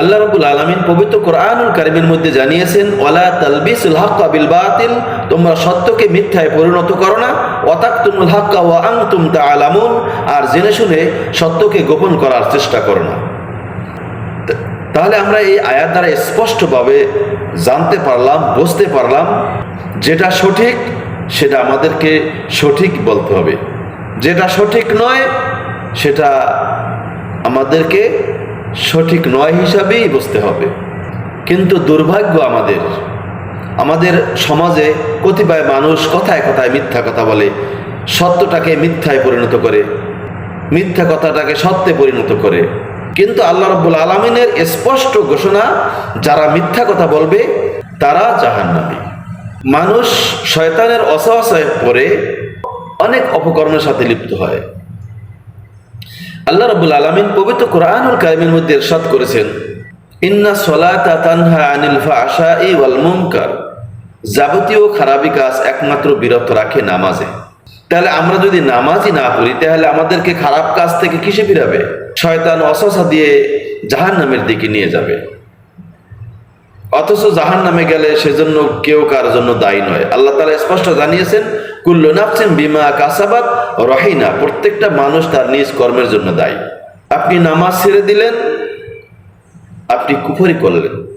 আল্লাহ রাব্বুল আলামিন পবিত্র কোরআনুল কারিমের মধ্যে জানিয়েছেন, ওয়ালা তালবিসুল হাক্কা বিল বাতিল তোমরা সত্যকে মিথ্যায় পরিণত করো না। ওয়াতাকতুমুল হাক্কা ওয়া আনতুম তাআলামুন আর জেনে শুনে সত্যকে গোপন করার চেষ্টা করো না। তাহলে আমরা এই আয়াত দ্বারা স্পষ্টভাবে জানতে পারলাম, বুঝতে পারলাম যেটা সঠিক, সেটা আমাদেরকে সঠিক বলতে হবে। যেটা সঠিক নয়, সেটা আমাদেরকে সঠিক নয় হিসাবেই বুঝতে হবে। কিন্তু দুর্ভাগ্য আমাদের। আমাদের সমাজে কতিপয় মানুষ কথায় কথায় মিথ্যা কথা বলে, সত্যটাকে মিথ্যায় পরিণত করে, মিথ্যা কথাটাকে সত্যে পরিণত করে। কিন্তু আল্লাহ রব্বুল আলমিনের স্পষ্ট ঘোষণা, যারা মিথ্যা কথা বলবে, তারা জাহান্নামী। মানুষ শয়তানের অসহায় পরে অনেক অপকর্মের সাথে লিপ্ত হয়। আল্লাহ রবুল আলমিন পবিত্র কোরআনুল কারিমের মধ্যে এরশাদ করেছেন, ইন্না সলাতা তানহা আনিল ফাহশাই ওয়াল মুনকার। যাবতীয় খারাপি কাজ একমাত্র বিরত রাখে নামাজে। তাহলে আমরা যদি নামাজই না পড়ি, তাহলে আমাদেরকে খারাপ কাজ থেকে কিসে ফিরাবে? শয়তান অসসা দিয়ে জাহান নামের দিকে নিয়ে যাবে। অথচ জাহান নামে গেলে সেজন্য কেউ কার জন্য দায়ী নয়। আল্লাহ তালা স্পষ্ট জানিয়েছেন, কুল্লু নাফসিন বিমা কাসাবাত রহিনা, প্রত্যেকটা মানুষ তার নিজ কর্মের জন্য দায়ী। আপনি নামাজ ছেড়ে দিলেন, আপনি কুফরি করলেন।